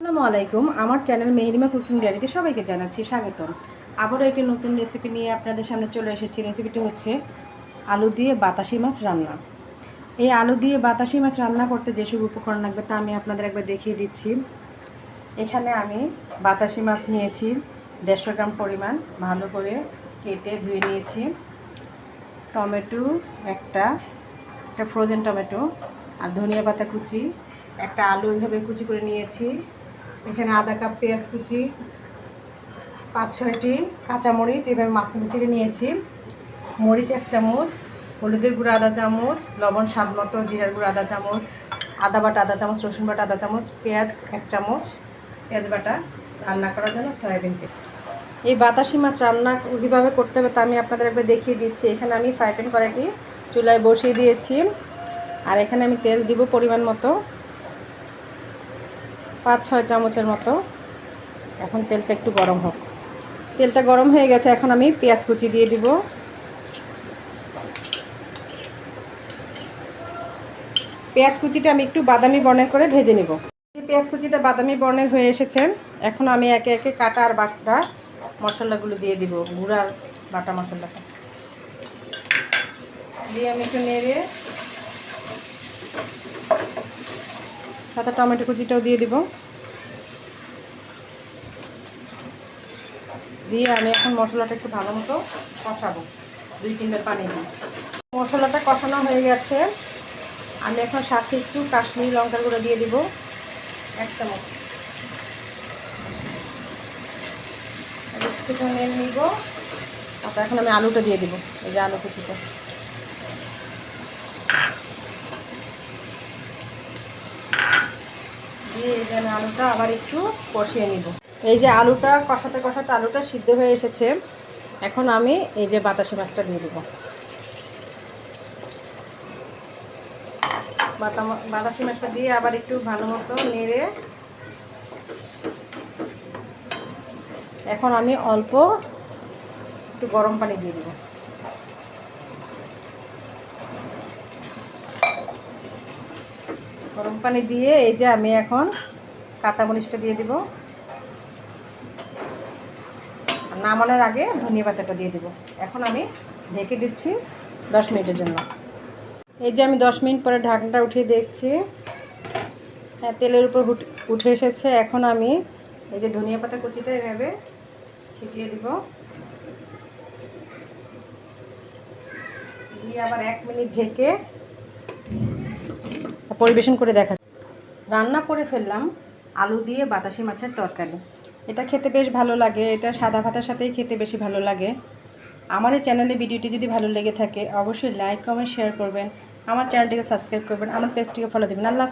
আসসালামু আলাইকুম। আমার চ্যানেল মেহরিমা কুকিং ডায়েরিতে সবাইকে জানাচ্ছি স্বাগতম। আবারও একটি নতুন রেসিপি নিয়ে আপনাদের সামনে চলে এসেছি। রেসিপিটি হচ্ছে আলু দিয়ে বাতাসি মাছ রান্না। এই আলু দিয়ে বাতাসি মাছ রান্না করতে যেসব উপকরণ লাগবে তা আমি আপনাদের একবার দেখিয়ে দিচ্ছি। এখানে আমি বাতাসি মাছ নিয়েছি, দেড়শো গ্রাম পরিমাণ। ভালো করে কেটে ধুয়ে নিয়েছি। টমেটো, একটা একটা ফ্রোজেন টমেটো আর ধনিয়া পাতা কুচি। একটা আলু এইভাবে কুচি করে নিয়েছি। এখানে আধা কাপ, পেঁয়াজ কুচি, পাঁচ ছয়টি কাঁচামরিচ, এভাবে মাঝখানে চিড়ে নিয়েছি। মরিচ এক চামচ, হলুদের গুঁড়ো আধা চামচ, লবণ স্বাদ মতো জিরার গুঁড়ো আধা চামচ, আদা বাটা আধা চামচ, রসুন বাটা আধা চামচ, পেঁয়াজ এক চামচ, পেঁয়াজ বাটা রান্না করার জন্য সয়াবিন তেল। এই বাতাসি মাছ রান্না কীভাবে করতে হবে তা আমি আপনাদের একবার দেখিয়ে দিচ্ছি। এখানে আমি ফ্রাই প্যান কড়াইটি চুলায় বসিয়ে দিয়েছি। আর এখানে আমি তেল দিব পরিমাণ মতো। পাঁচ ছয় চামচের মতো। এখন তেলটা একটু গরম হোক। তেলটা গরম হয়ে গেছে, এখন আমি পেঁয়াজ কুচি দিয়ে দিব। পেঁয়াজ কুচিটা আমি একটু বাদামি বর্ণের করে ভেজে নিব। পেঁয়াজ কুচিটা বাদামি বর্ণের হয়ে এসেছে। এখন আমি একে একে কাটা আর বাটা মশলাগুলো দিয়ে দিব গুঁড়ার বাটা মশলাটা। দিয়ে আমি একটু নেড়ে সাথে টমেটো কুচিটাও দিয়ে দিব। দিয়ে আমি এখন মশলাটা একটু ভালো মতো কষাবো, দুই তিনবার পানি দিয়ে। মশলাটা কষানো হয়ে গেছে। আমি এখন সাথে একটু কাশ্মীরি লঙ্কার গুঁড়ো দিয়ে দিব, এক চামচ। একটু নেড়ে নিব, তারপর এখন আমি আলুটা দিয়ে দিব, এই যে আলু কুচিটা। দিয়ে এই যে আলুটা আবার একটু কষিয়ে নিব। এই যে আলুটা, কষাতে কষাতে আলুটা সিদ্ধ হয়ে এসেছে। এখন আমি এই যে বাতাসি মাছটা দিয়ে দেবো। বাতাসি মাছটা দিয়ে আবার একটু ভালো মতো নেড়ে। এখন আমি অল্প একটু গরম পানি দিয়ে দেবো। গরম পানি দিয়ে এই যে আমি এখন কাঁচা কাঁচামরিচটা দিয়ে দিব। নামানোর আগে ধনিয়া পাতাটা দিয়ে দিব। এখন আমি ঢেকে দিচ্ছি দশ মিনিটের জন্য। এই যে আমি দশ মিনিট পরে ঢাকনাটা উঠিয়ে দেখছি। হ্যাঁ তেলের উপর উঠে এসেছে। এখন আমি এই যে ধনিয়া পাতা কুচিটা এভাবে ছিটিয়ে দিব। দিয়ে আবার এক মিনিট ঢেকে পরিবেশন করে দেখা রান্না করে ফেললাম আলু দিয়ে বাতাসি মাছের তরকারি। এটা খেতে বেশ ভালো লাগে, এটা সাদা ভাতার সাথেই খেতে বেশি ভালো লাগে। আমার এই চ্যানেলে ভিডিওটি যদি ভালো লেগে থাকে, অবশ্যই লাইক কমেন্ট শেয়ার করবেন। আমার চ্যানেলটিকে সাবস্ক্রাইব করবেন, আমার পেজটিকে ফলো দেবেন। আল্লাহ